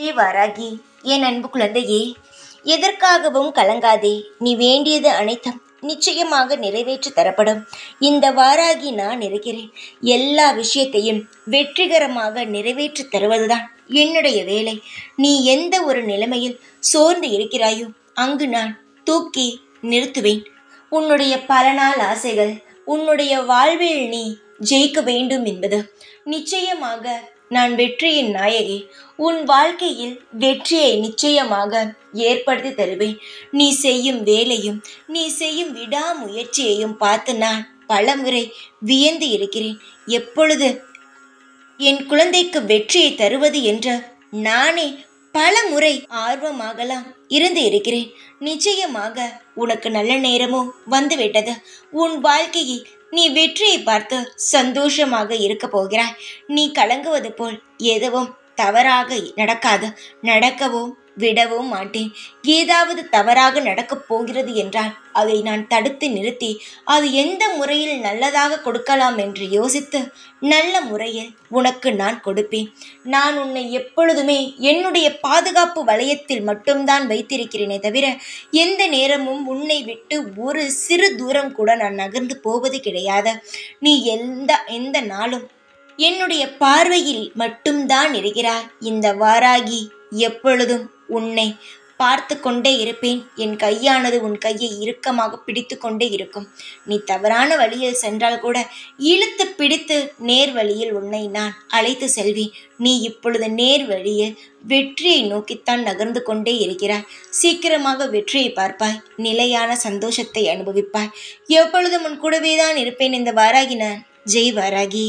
ஜெய் வாராகி என் அன்பு குழந்தையே எதற்காகவும் கலங்காதே. நீ வேண்டியது அனைத்தும் நிச்சயமாக நிறைவேற்றி தரப்படும். இந்த வாராகி நான் இருக்கிறேன் எல்லா விஷயத்தையும் வெற்றிகரமாக நிறைவேற்றி தருவதுதான் என்னுடைய வேலை. நீ எந்த ஒரு நிலைமையில் சோர்ந்து இருக்கிறாயோ அங்கு நான் தூக்கி நிறுத்துவேன். உன்னுடைய பல நாள் ஆசைகள் உன்னுடைய வாழ்வில் நீ ஜெயிக்க வேண்டும் என்பது நிச்சயமாக நான் வெற்றியின் நாயகி. உன் வாழ்க்கையில் வெற்றியை நிச்சயமாக ஏற்படுத்தி தருவேன். நீ செய்யும் வேலையும் நீ செய்யும் விடாமுயற்சியையும் பார்த்து நான் பலமுறை வியந்து இருக்கிறேன். எப்பொழுது என் குழந்தைக்கு வெற்றியை தருவது என்ற நானே பல முறை ஆர்வமாகலாம் இருந்து இருக்கிறேன். நிச்சயமாக உனக்கு நல்ல நேரமும் வந்துவிட்டது. உன் வாழ்க்கையை நீ வெற்றியை பார்த்து சந்தோஷமாக இருக்க போகிறாய். நீ கலங்குவது போல் எதுவும் தவறாக நடக்காது. நடக்கவும் விடவும் மாட்டேன். ஏதாவது தவறாக நடக்கப் போகிறது என்றால் அதை நான் தடுத்து நிறுத்தி அது எந்த முறையில் நல்லதாக கொடுக்கலாம் என்று யோசித்து நல்ல முறையில் உனக்கு நான் கொடுப்பேன். நான் உன்னை எப்பொழுதுமே என்னுடைய பாதுகாப்பு வளையத்தில் மட்டும்தான் வைத்திருக்கிறேனே தவிர எந்த நேரமும் உன்னை விட்டு ஒரு சிறு தூரம் கூட நான் நகர்ந்து போவது கிடையாது. நீ எந்த எந்த நாளும் என்னுடைய பார்வையில் மட்டும்தான் இருக்கிறாய். இந்த வாராகி எப்பொழுதும் உன்னை பார்த்து கொண்டே இருப்பேன். என் கையானது உன் கையை இறுக்கமாக பிடித்து கொண்டே இருக்கும். நீ தவறான வழியில் சென்றால் கூட இழுத்து பிடித்து நேர் வழியில் உன்னை நான் அழைத்து செல்வேன். நீ இப்பொழுது நேர் வழியில் வெற்றியை நோக்கித்தான் நகர்ந்து கொண்டே இருக்கிறாய். சீக்கிரமாக வெற்றியை பார்ப்பாய். நிலையான சந்தோஷத்தை அனுபவிப்பாய். எப்பொழுதும் உன் கூடவே தான் இருப்பேன். இந்த வாராகி நான். ஜெய் வாராகி.